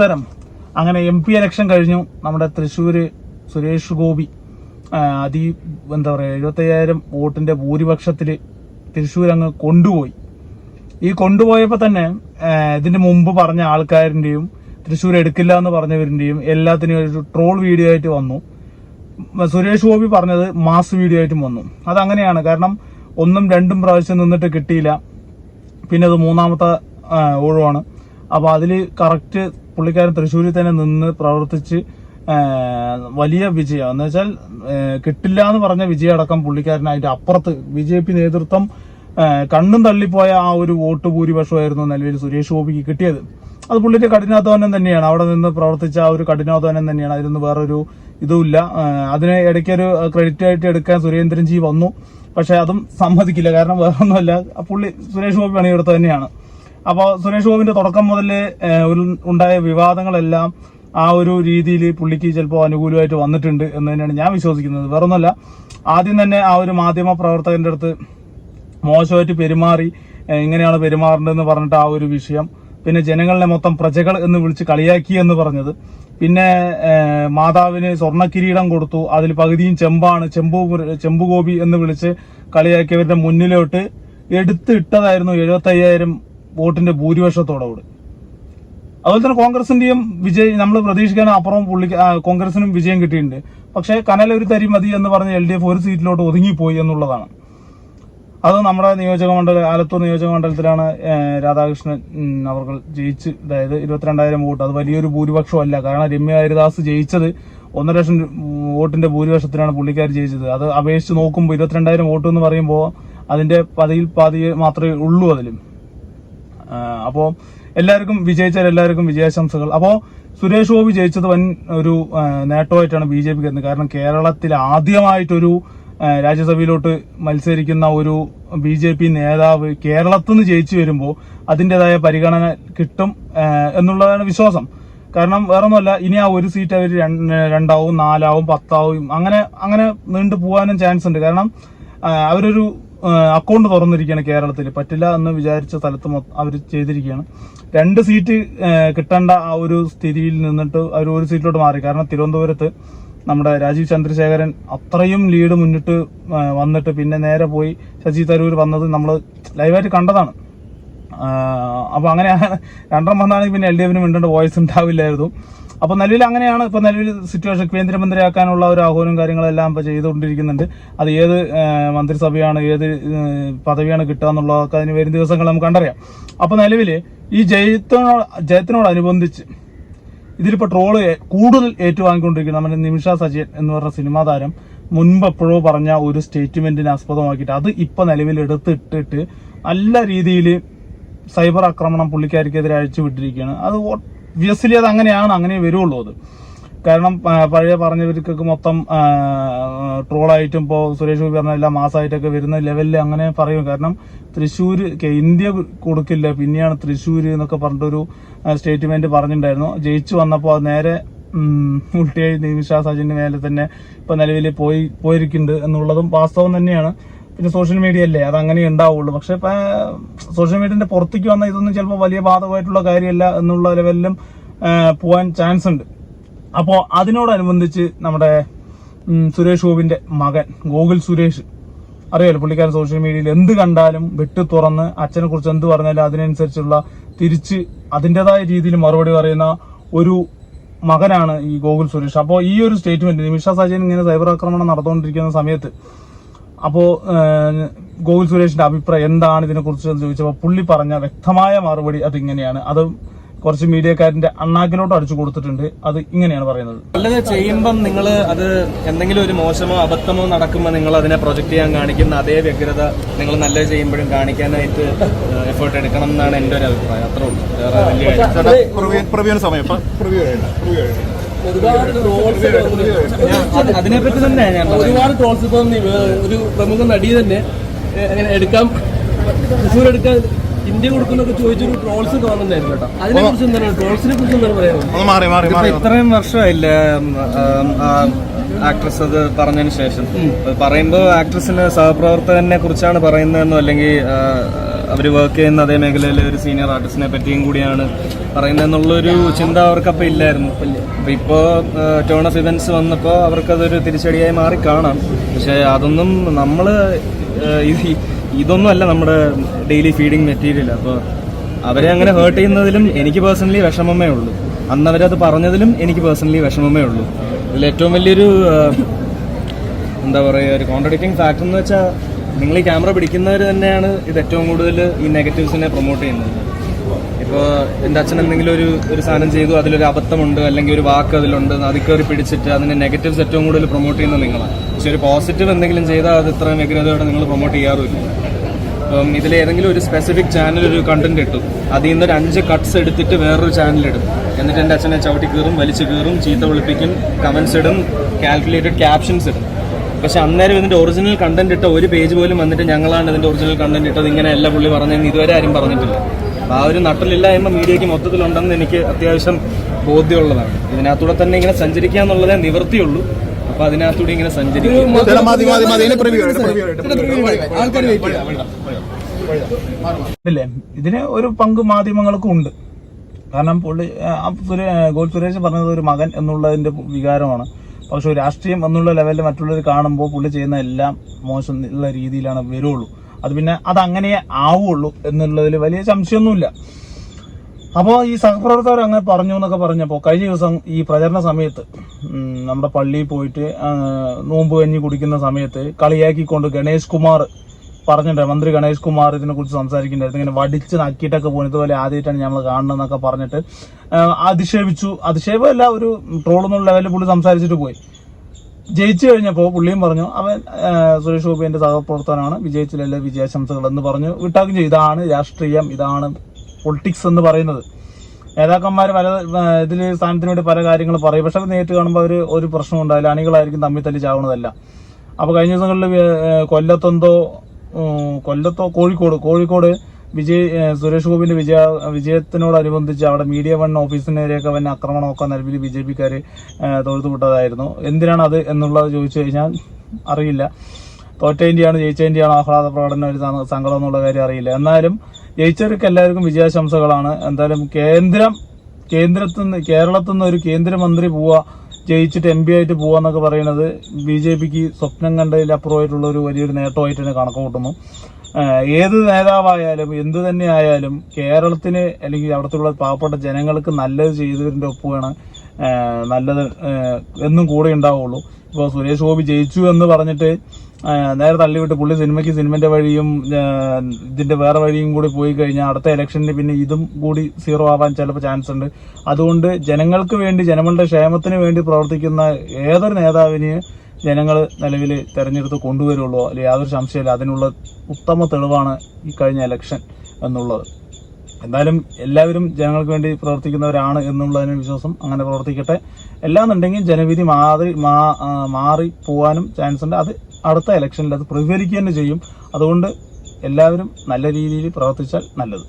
ഉത്തരം. അങ്ങനെ M P election കഴിഞ്ഞു. നമ്മുടെ തൃശ്ശൂര് സുരേഷ് ഗോപി അതി എന്താ പറയുക എഴുപത്തയ്യായിരം വോട്ടിന്റെ ഭൂരിപക്ഷത്തിൽ തൃശ്ശൂർ അങ്ങ് കൊണ്ടുപോയി. ഈ കൊണ്ടുപോയപ്പോൾ തന്നെ ഇതിന് മുമ്പ് പറഞ്ഞ ആൾക്കാരിന്റെയും തൃശ്ശൂർ എടുക്കില്ല എന്ന് പറഞ്ഞവരിന്റെയും എല്ലാത്തിനും ഒരു ട്രോൾ വീഡിയോ ആയിട്ട് വന്നു. സുരേഷ് ഗോപി പറഞ്ഞത് മാസ് വീഡിയോ ആയിട്ടും വന്നു. അതങ്ങനെയാണ്. കാരണം ഒന്നും രണ്ടും പ്രാവശ്യം നിന്നിട്ട് കിട്ടിയില്ല. പിന്നെ അത് മൂന്നാമത്തെ ആ, അപ്പോൾ അപ്പൊ അതിൽ കറക്റ്റ് പുള്ളിക്കാരൻ തൃശ്ശൂരിൽ തന്നെ നിന്ന് പ്രവർത്തിച്ച് വലിയ വിജയം. എന്ന് വെച്ചാൽ കിട്ടില്ല എന്ന് പറഞ്ഞ വിജയം അടക്കം പുള്ളിക്കാരൻ അതിന്റെ അപ്പുറത്ത്. ബി ജെ പി നേതൃത്വം കണ്ണും തള്ളിപ്പോയ ആ ഒരു വോട്ട് ഭൂരിപക്ഷമായിരുന്നു നിലവിൽ സുരേഷ് ഗോപിക്ക് കിട്ടിയത്. അത് പുള്ളിന്റെ കഠിനാധ്വാനം തന്നെയാണ്. അവിടെ നിന്ന് പ്രവർത്തിച്ച ആ ഒരു കഠിനാധ്വാനം തന്നെയാണ്. അതിലൊന്നും വേറൊരു ഇതുമില്ല. അതിന് ഇടയ്ക്കൊരു ക്രെഡിറ്റ് ആയിട്ട് എടുക്കാൻ സുരേന്ദ്രൻജി വന്നു. പക്ഷെ അതും സമ്മതിക്കില്ല. കാരണം വേറൊന്നുമല്ല. പുള്ളി സുരേഷ് ഗോപി പണിയെടുത്ത തന്നെയാണ്. അപ്പോൾ സുരേഷ് ഗോപിന്റെ തുടക്കം മുതൽ ഉണ്ടായ വിവാദങ്ങളെല്ലാം ആ ഒരു രീതിയിൽ പുള്ളിക്ക് ചിലപ്പോൾ അനുകൂലമായിട്ട് വന്നിട്ടുണ്ട് എന്ന് തന്നെയാണ് ഞാൻ വിശ്വസിക്കുന്നത്. വേറൊന്നുമല്ല ആദ്യം തന്നെ ആ ഒരു മാധ്യമ പ്രവർത്തകന്റെ അടുത്ത് മോശമായിട്ട് പെരുമാറി എങ്ങനെയാണ് പെരുമാറേണ്ടതെന്ന് പറഞ്ഞിട്ട് ആ ഒരു വിഷയം പിന്നെ ജനങ്ങളെ മൊത്തം പ്രജകൾ എന്ന് വിളിച്ച് കളിയാക്കി എന്ന് പറഞ്ഞത്. പിന്നെ മാതാവിന് സ്വർണ കിരീടം കൊടുത്തു അതിൽ പകുതിയും ചെമ്പാണ് ചെമ്പു ചെമ്പുഗോപി എന്ന് വിളിച്ച് കളിയാക്കിയവരുടെ മുന്നിലോട്ട് എടുത്തിട്ടതായിരുന്നു എഴുപത്തയ്യായിരം വോട്ടിന്റെ ഭൂരിപക്ഷത്തോടുകൂടി അതുപോലെ തന്നെ കോൺഗ്രസിന്റെയും വിജയം നമ്മൾ പ്രതീക്ഷിക്കാൻ അപ്പുറം പുള്ളി കോൺഗ്രസിനും വിജയം കിട്ടിയിട്ടുണ്ട്. പക്ഷേ കനൽ ഒരു തരി മതി എന്ന് പറഞ്ഞ് എൽ ഡി എഫ് ഒരു സീറ്റിലോട്ട് ഒതുങ്ങിപ്പോയി എന്നുള്ളതാണ്. അത് നമ്മുടെ നിയോജക മണ്ഡലം ആലത്തൂർ നിയോജക മണ്ഡലത്തിലാണ് രാധാകൃഷ്ണൻ അവർ ജയിച്ച് അതായത് ഇരുപത്തിരണ്ടായിരം വോട്ട്. അത് വലിയൊരു ഭൂരിപക്ഷമല്ല കാരണം രമ്യ ഹരിദാസ് ജയിച്ചത് ഒന്നര ലക്ഷം വോട്ടിന്റെ ഭൂരിപക്ഷത്തിനാണ് പുള്ളിക്കാർ ജയിച്ചത്. അത് അപേക്ഷിച്ച് നോക്കുമ്പോൾ ഇരുപത്തിരണ്ടായിരം വോട്ട് എന്ന് പറയുമ്പോൾ അതിന്റെ പതിയിൽ പാതി മാത്രമേ ഉള്ളൂ അതിലും. അപ്പോൾ എല്ലാവർക്കും വിജയിച്ചാൽ എല്ലാവർക്കും വിജയാശംസകൾ. അപ്പോ സുരേഷ് ഗോപി ജയിച്ചത് വൻ ഒരു നേട്ടമായിട്ടാണ് ബി ജെ പിക്ക് എത്തുന്നത് കാരണം കേരളത്തിൽ ആദ്യമായിട്ടൊരു രാജ്യസഭയിലോട്ട് മത്സരിക്കുന്ന ഒരു ബി ജെ പി നേതാവ് കേരളത്തിൽ നിന്ന് ജയിച്ചു വരുമ്പോൾ അതിന്റെതായ പരിഗണന കിട്ടും എന്നുള്ളതാണ് വിശ്വാസം. കാരണം വേറൊന്നുമല്ല ഇനി ആ ഒരു സീറ്റ് അവർ രണ്ടാവും നാലാവും പത്താവും അങ്ങനെ അങ്ങനെ നീണ്ടു പോകാനും ചാൻസ് ഉണ്ട്. കാരണം അവരൊരു അക്കൗണ്ട് തുറന്നിരിക്കുകയാണ് കേരളത്തിൽ. പറ്റില്ല എന്ന് വിചാരിച്ച സ്ഥലത്ത് അവർ ചെയ്തിരിക്കുകയാണ്. രണ്ട് സീറ്റ് കിട്ടേണ്ട ആ ഒരു സ്ഥിതിയിൽ നിന്നിട്ട് അവർ ഒരു സീറ്റിലോട്ട് മാറി. കാരണം തിരുവനന്തപുരത്ത് നമ്മുടെ രാജീവ് ചന്ദ്രശേഖരൻ അത്രയും ലീഡ് മുന്നിട്ട് വന്നിട്ട് പിന്നെ നേരെ പോയി ശശി തരൂർ വന്നത് നമ്മൾ ലൈവായിട്ട് കണ്ടതാണ്. അപ്പോൾ അങ്ങനെ രണ്ടെണ്ണം വന്നാണെങ്കിൽ പിന്നെ എൽ ഡി എഫിന് വേണ്ട വോയിസ് ഉണ്ടാവില്ലായിരുന്നു. അപ്പൊ നിലവിൽ അങ്ങനെയാണ്. ഇപ്പൊ നിലവിൽ സിറ്റുവേഷൻ കേന്ദ്രമന്ത്രിയാക്കാനുള്ള ഒരു ആഹ്വാനവും കാര്യങ്ങളെല്ലാം ഇപ്പൊ ചെയ്തുകൊണ്ടിരിക്കുന്നുണ്ട്. അത് ഏത് മന്ത്രിസഭയാണ് ഏത് പദവിയാണ് കിട്ടുക എന്നുള്ളതൊക്കെ അതിന് വരും ദിവസങ്ങൾ നമുക്ക് കണ്ടറിയാം. അപ്പൊ നിലവിൽ ഈ ജയത്തിനോട് ജയത്തിനോടനുബന്ധിച്ച് ഇതിലിപ്പോൾ ട്രോൾ കൂടുതൽ ഏറ്റുവാങ്ങിക്കൊണ്ടിരിക്കുന്ന. നമ്മുടെ നിമിഷ സജയൻ എന്ന് പറഞ്ഞ സിനിമാ താരം മുൻപ് എപ്പോഴോ പറഞ്ഞ ഒരു സ്റ്റേറ്റ്മെന്റിനെ ആസ്പദമാക്കിയിട്ട് അത് ഇപ്പൊ നിലവിൽ എടുത്തിട്ടിട്ട് നല്ല രീതിയിൽ സൈബർ ആക്രമണം പുള്ളിക്കാരിക്കെതിരെ അഴിച്ചുവിട്ടിരിക്കുകയാണ്. അത് ഒബ്വിയസ്ലി അത് അങ്ങനെയാണ് അങ്ങനെ വരുള്ളൂ അത്. കാരണം പഴയ പറഞ്ഞവർക്കൊക്കെ മൊത്തം ട്രോളായിട്ടും ഇപ്പോൾ സുരേഷ് ഗോപി പറഞ്ഞ എല്ലാം മാസമായിട്ടൊക്കെ വരുന്ന ലെവലിൽ അങ്ങനെ പറയും. കാരണം തൃശ്ശൂർ ഇന്ത്യ കൊടുക്കില്ല. പിന്നെയാണ് തൃശ്ശൂർ എന്നൊക്കെ പറഞ്ഞിട്ടൊരു സ്റ്റേറ്റ്മെന്റ് പറഞ്ഞിട്ടുണ്ടായിരുന്നു. ജയിച്ചു വന്നപ്പോൾ അത് നേരെ ഉൾട്ടിയായി നിമിഷ സജിന്റെ മേലെ തന്നെ ഇപ്പൊ നിലവിൽ പോയി പോയിരിക്കുന്നുണ്ട് എന്നുള്ളതും വാസ്തവം തന്നെയാണ്. പിന്നെ സോഷ്യൽ മീഡിയ അല്ലേ? അത് അങ്ങനെ ഉണ്ടാവുള്ളൂ. പക്ഷെ സോഷ്യൽ മീഡിയന്റെ പുറത്തേക്ക് വന്ന ഇതൊന്നും ചിലപ്പോൾ വലിയ ബാധകമായിട്ടുള്ള കാര്യമല്ല എന്നുള്ള ലെവലിലും പോവാൻ ചാൻസ് ഉണ്ട്. അപ്പോൾ അതിനോടനുബന്ധിച്ച് നമ്മുടെ സുരേഷ് ഗോപിന്റെ മകൻ ഗോകുൽ സുരേഷ്. അറിയാലോ പുള്ളിക്കാരൻ സോഷ്യൽ മീഡിയയിൽ എന്ത് കണ്ടാലും വെട്ടി തുറന്ന് അച്ഛനെ കുറിച്ച് എന്ത് പറഞ്ഞാലും അതിനനുസരിച്ചുള്ള തിരിച്ച് അതിന്റെതായ രീതിയിൽ മറുപടി പറയുന്ന ഒരു മകനാണ് ഈ ഗോകുൽ സുരേഷ്. അപ്പോൾ ഈ ഒരു സ്റ്റേറ്റ്മെന്റ് നിമിഷ സജയൻ ഇങ്ങനെ സൈബർ ആക്രമണം നടന്നുകൊണ്ടിരിക്കുന്ന സമയത്ത് അപ്പോ ഗോകുൽ സുരേഷിന്റെ അഭിപ്രായം എന്താണ് ഇതിനെ കുറിച്ച് എന്ന് ചോദിച്ചപ്പോൾ പുള്ളി പറഞ്ഞ വ്യക്തമായ മറുപടി അത് ഇങ്ങനെയാണ് അത് കുറച്ച് മീഡിയക്കാരന്റെ അണ്ണാക്കിലോട്ട് അടിച്ചു കൊടുത്തിട്ടുണ്ട്. അത് ഇങ്ങനെയാണ് പറയുന്നത്. നല്ലത് ചെയ്യുമ്പം നിങ്ങൾ അത് എന്തെങ്കിലും ഒരു മോശമോ അബദ്ധമോ നടക്കുമ്പോൾ നിങ്ങൾ അതിനെ പ്രൊജക്ട് ചെയ്യാൻ കാണിക്കുന്ന അതേ വ്യഗ്രത നിങ്ങൾ നല്ലത് ചെയ്യുമ്പോഴും കാണിക്കാനായിട്ട് എഫേർട്ട് എടുക്കണം എന്നാണ് എന്റെ ഒരു അഭിപ്രായം. അത്രേ ഉള്ളൂ. വേറെ വലിയ കാര്യം. പ്രവ്യൂന് സമയം. ഒരുപാട് ട്രോൾസ് അതിനെപ്പറ്റി തന്നെ ഞാൻ പറയുന്നത്. ഒരുപാട് ട്രോൾസ് ഇപ്പം ഒരു പ്രമുഖ നടി തന്നെ അങ്ങനെ എടുക്കാം തൃശ്ശൂർ എടുക്കാൻ ഇന്ത്യ കൊടുക്കുന്നൊക്കെ ചോദിച്ചൊരു ട്രോൾസ് കാണുന്നുണ്ടായിരുന്നു കേട്ടോ. അതിനെ കുറിച്ച് എന്താണ് ട്രോൾസിനെ കുറിച്ച് എന്താണ് പറയാനുള്ളത്? ഒന്ന് മാറി മാറി ഇതിപ്പോ മാറി. ഇത്രയും വർഷമായില്ലേ ആക്ട്രസ് അത് പറഞ്ഞതിന് ശേഷം? പറയുമ്പോൾ ആക്ട്രസിന് സഹപ്രവർത്തകനെ കുറിച്ചാണ് പറയുന്നതെന്നോ അല്ലെങ്കിൽ അവർ വർക്ക് ചെയ്യുന്ന അതേ മേഖലയിലെ ഒരു സീനിയർ ആർട്ടിസ്റ്റിനെ പറ്റിയും കൂടിയാണ് പറയുന്നത് എന്നുള്ളൊരു ചിന്ത അവർക്കപ്പോൾ ഇല്ലായിരുന്നു. അപ്പോൾ ഇപ്പോൾ ടേൺ ഓഫ് ഇവന്റ്സ് വന്നപ്പോൾ അവർക്കതൊരു തിരിച്ചടിയായി മാറി കാണാം. പക്ഷേ അതൊന്നും നമ്മൾ ഇതൊന്നുമല്ല നമ്മുടെ ഡെയിലി ഫീഡിങ് മെറ്റീരിയൽ അപ്പോൾ അവരെ അങ്ങനെ ഹേർട്ട് ചെയ്യുന്നതിലും എനിക്ക് പേഴ്സണലി വിഷമമേ ഉള്ളൂ. അന്ന് അവരത് പറഞ്ഞതിലും എനിക്ക് പേഴ്സണലി വിഷമമേ ഉള്ളൂ. ഇതിൽ ഏറ്റവും വലിയൊരു എന്താ പറയുക ഒരു കോൺട്രഡിക്റ്റിംഗ് ഫാക്ടർ എന്ന് വെച്ചാൽ നിങ്ങൾ ഈ ക്യാമറ പിടിക്കുന്നവർ തന്നെയാണ് ഇത് ഏറ്റവും കൂടുതൽ ഈ നെഗറ്റീവ്സിനെ പ്രൊമോട്ട് ചെയ്യുന്നത്. ഇപ്പോൾ എന്റെ അച്ഛൻ എന്തെങ്കിലും ഒരു ഒരു സാധനം ചെയ്തു അതിലൊരു അബദ്ധമുണ്ട് അല്ലെങ്കിൽ ഒരു വാക്ക് അതിലുണ്ട് അത് കയറി പിടിച്ചിട്ട് അതിന്റെ നെഗറ്റീവ്സ് ഏറ്റവും കൂടുതൽ പ്രൊമോട്ട് ചെയ്യുന്നത് നിങ്ങളാണ്. പക്ഷെ ഒരു പോസിറ്റീവ് എന്തെങ്കിലും ചെയ്താൽ അത് ഇത്ര വ്യഗ്രതയോടെ നിങ്ങൾ പ്രൊമോട്ട് ചെയ്യാറുമില്ല. അപ്പം ഇതിൽ ഏതെങ്കിലും ഒരു സ്പെസിഫിക് ചാനൽ ഒരു കണ്ടന്റ് ഇട്ടു. അതിൽ നിന്ന് ഒരു അഞ്ച് കട്ട്സ് എടുത്തിട്ട് വേറൊരു ചാനൽ ഇടും. എന്നിട്ട് എന്റെ അച്ഛനെ ചവിട്ടി കയറും വലിച്ചു കയറും ചീത്ത വിളിപ്പിക്കും കമൻസ് ഇടും കാൽക്കുലേറ്റഡ് ക്യാപ്ഷൻസ് ഇടും. പക്ഷെ അന്നേരം ഇതിന്റെ ഒറിജിനൽ കണ്ടന്റ് ഇട്ട ഒരു പേജ് പോലും വന്നിട്ട് ഞങ്ങളാണ് ഇതിന്റെ ഒറിജിനൽ കണ്ടന്റ് ഇട്ടത്. ഇങ്ങനെയല്ല പുള്ളി പറഞ്ഞതെന്ന് ഇതുവരെ ആരും പറഞ്ഞിട്ടില്ല. അപ്പൊ ആ ഒരു നട്ടലില്ലായ്മ മീഡിയയ്ക്ക് മൊത്തത്തിലുണ്ടെന്ന് എനിക്ക് അത്യാവശ്യം ബോധ്യമുള്ളതാണ്. ഇതിനകത്തൂടെ തന്നെ ഇങ്ങനെ സഞ്ചരിക്കുക എന്നുള്ളതേ നിവൃത്തിയുള്ളൂ. അപ്പൊ അതിനകത്തൂടെ ഇങ്ങനെ സഞ്ചരിക്കും ചില മാതി മാതി മാതി ഇതിന് പ്രിവ്യൂ ആയിട്ട് പ്രിവ്യൂ ആയിട്ട് ആൾക്കാർ വെയിറ്റ് ചെയ്യാം. ഇല്ലേ? ഇതിന് ഒരു പങ്ക് മാധ്യമങ്ങൾക്കും ഉണ്ട്. കാരണം പുള്ളി ഗോൾ സുരേഷ് പറഞ്ഞത് ഒരു മകൻ എന്നുള്ളതിന്റെ വികാരമാണ്. പക്ഷെ രാഷ്ട്രീയം എന്നുള്ള ലെവലിൽ മറ്റുള്ളവർ കാണുമ്പോൾ പുള്ളി ചെയ്യുന്ന എല്ലാം മോശം ഉള്ള രീതിയിലാണ് വരുള്ളൂ. അത് പിന്നെ അത് അങ്ങനെ ആവുള്ളൂ എന്നുള്ളതിൽ വലിയ സംശയമൊന്നുമില്ല. അപ്പോൾ ഈ സഹപ്രവർത്തകർ അങ്ങനെ പറഞ്ഞു എന്നൊക്കെ പറഞ്ഞപ്പോൾ കഴിഞ്ഞ ദിവസം ഈ പ്രചരണ സമയത്ത് നമ്മുടെ പള്ളിയിൽ പോയിട്ട് നോമ്പ് കഞ്ഞി കുടിക്കുന്ന സമയത്ത് കളിയാക്കിക്കൊണ്ട് ഗണേഷ് കുമാർ പറഞ്ഞിട്ടുണ്ട്. മന്ത്രി ഗണേഷ് കുമാർ ഇതിനെ കുറിച്ച് സംസാരിക്കുന്നുണ്ടായിരുന്നു. ഇങ്ങനെ വടിച്ച് നക്കിയിട്ടൊക്കെ പോകുന്നത് ഇതുപോലെ ആദ്യമായിട്ടാണ് ഞങ്ങൾ കാണുന്നതെന്നൊക്കെ പറഞ്ഞിട്ട് അധിക്ഷേപിച്ചു അധിക്ഷേപമല്ല ഒരു ട്രോളെന്നുള്ള ലെവലിൽ പുള്ളി സംസാരിച്ചിട്ട് പോയി. ജയിച്ചു കഴിഞ്ഞപ്പോൾ പുള്ളിയും പറഞ്ഞു അവൻ സുരേഷ് ഗോപിന്റെ സഹപ്രവർത്തനാണ് വിജയിച്ചില്ല വിജയാശംസകൾ എന്ന് പറഞ്ഞു വിട്ടാക്കും ചെയ്തു. ഇതാണ് രാഷ്ട്രീയം ഇതാണ് പൊളിറ്റിക്സ് എന്ന് പറയുന്നത്. നേതാക്കന്മാർ പല ഇതിൽ സ്ഥാനത്തിന് വേണ്ടി പല കാര്യങ്ങൾ പറയും. പക്ഷെ നേരിട്ട് കാണുമ്പോൾ അവർ ഒരു പ്രശ്നം ഉണ്ടാവില്ല. അണികളായിരിക്കും തമ്മിൽ തല്ലി ചാവുന്നതല്ല. അപ്പോൾ കഴിഞ്ഞ ദിവസങ്ങളിൽ കൊല്ലത്തെന്തോ കൊല്ലത്തോ കോഴിക്കോട് കോഴിക്കോട് വിജയ് സുരേഷ് ഗോപിന്റെ വിജയ വിജയത്തിനോടനുബന്ധിച്ച് അവിടെ മീഡിയ വൺ ഓഫീസിനെതിരെയൊക്കെ വന്ന ആക്രമണമൊക്കെ നിലവിൽ ബി ജെ പിക്കാർ തൊഴുത്തുവിട്ടതായിരുന്നു. എന്തിനാണ് അത് എന്നുള്ളത് ചോദിച്ചു കഴിഞ്ഞാൽ അറിയില്ല. തോറ്റ ജയിച്ചതിന്റെയാണ് ആഹ്ലാദ പ്രകടനം ഒരു സങ്കടം എന്നുള്ള കാര്യം അറിയില്ല. എന്നാലും ജയിച്ചവർക്ക് എല്ലാവർക്കും വിജയാശംസകളാണ്. എന്തായാലും കേന്ദ്രം കേന്ദ്രത്തിൽ നിന്ന് കേരളത്തിൽ നിന്ന് ഒരു കേന്ദ്രമന്ത്രി പോവുക ജയിച്ചിട്ട് എം പി ആയിട്ട് പോവാന്നൊക്കെ പറയുന്നത് ബി ജെ പിക്ക് സ്വപ്നം കണ്ടതിലപ്പുറമായിട്ടുള്ള ഒരു വലിയൊരു നേട്ടമായിട്ട് തന്നെ കണക്ക് കൂട്ടുന്നു. ഏത് നേതാവായാലും എന്ത് തന്നെ ആയാലും കേരളത്തിന് അല്ലെങ്കിൽ അവിടുത്തെ പാവപ്പെട്ട ജനങ്ങൾക്ക് നല്ലത് ചെയ്തതിന്റെ ഒപ്പമാണ് നല്ലത് എന്നും കൂടെ ഉണ്ടാവുള്ളൂ. ഇപ്പോൾ സുരേഷ് ഗോപി ജയിച്ചു എന്ന് പറഞ്ഞിട്ട് നേരെ തള്ളിവിട്ട് പുള്ളി സിനിമയ്ക്ക് സിനിമന്റെ വഴിയും ഇതിന്റെ വേറെ വഴിയും കൂടി പോയി കഴിഞ്ഞാൽ അടുത്ത ഇലക്ഷനിൽ പിന്നെ ഇതും കൂടി സീറോ ആവാൻ ചിലപ്പോൾ ചാൻസ് ഉണ്ട്. അതുകൊണ്ട് ജനങ്ങൾക്ക് വേണ്ടി ജനങ്ങളുടെ ക്ഷേമത്തിന് വേണ്ടി പ്രവർത്തിക്കുന്ന ഏതൊരു നേതാവിന് ജനങ്ങൾ നിലവിൽ തെരഞ്ഞെടുത്ത് കൊണ്ടുവരുള്ളൂ. അല്ലെങ്കിൽ യാതൊരു സംശയമില്ല അതിനുള്ള ഉത്തമ തെളിവാണ് ഈ കഴിഞ്ഞ ഇലക്ഷൻ എന്നുള്ളത്. എന്തായാലും എല്ലാവരും ജനങ്ങൾക്ക് വേണ്ടി പ്രവർത്തിക്കുന്നവരാണ് എന്നുള്ളതിന് വിശ്വാസം അങ്ങനെ പ്രവർത്തിക്കട്ടെ. എല്ലാന്നുണ്ടെങ്കിൽ ജനവിധി മാറി മാറി പോകാനും ചാൻസ് ഉണ്ട്. അത് അടുത്ത ഇലക്ഷനിൽ അത് പ്രതിഫലിക്കുക തന്നെ ചെയ്യും. അതുകൊണ്ട് എല്ലാവരും നല്ല രീതിയിൽ പ്രവർത്തിച്ചാൽ നല്ലത്.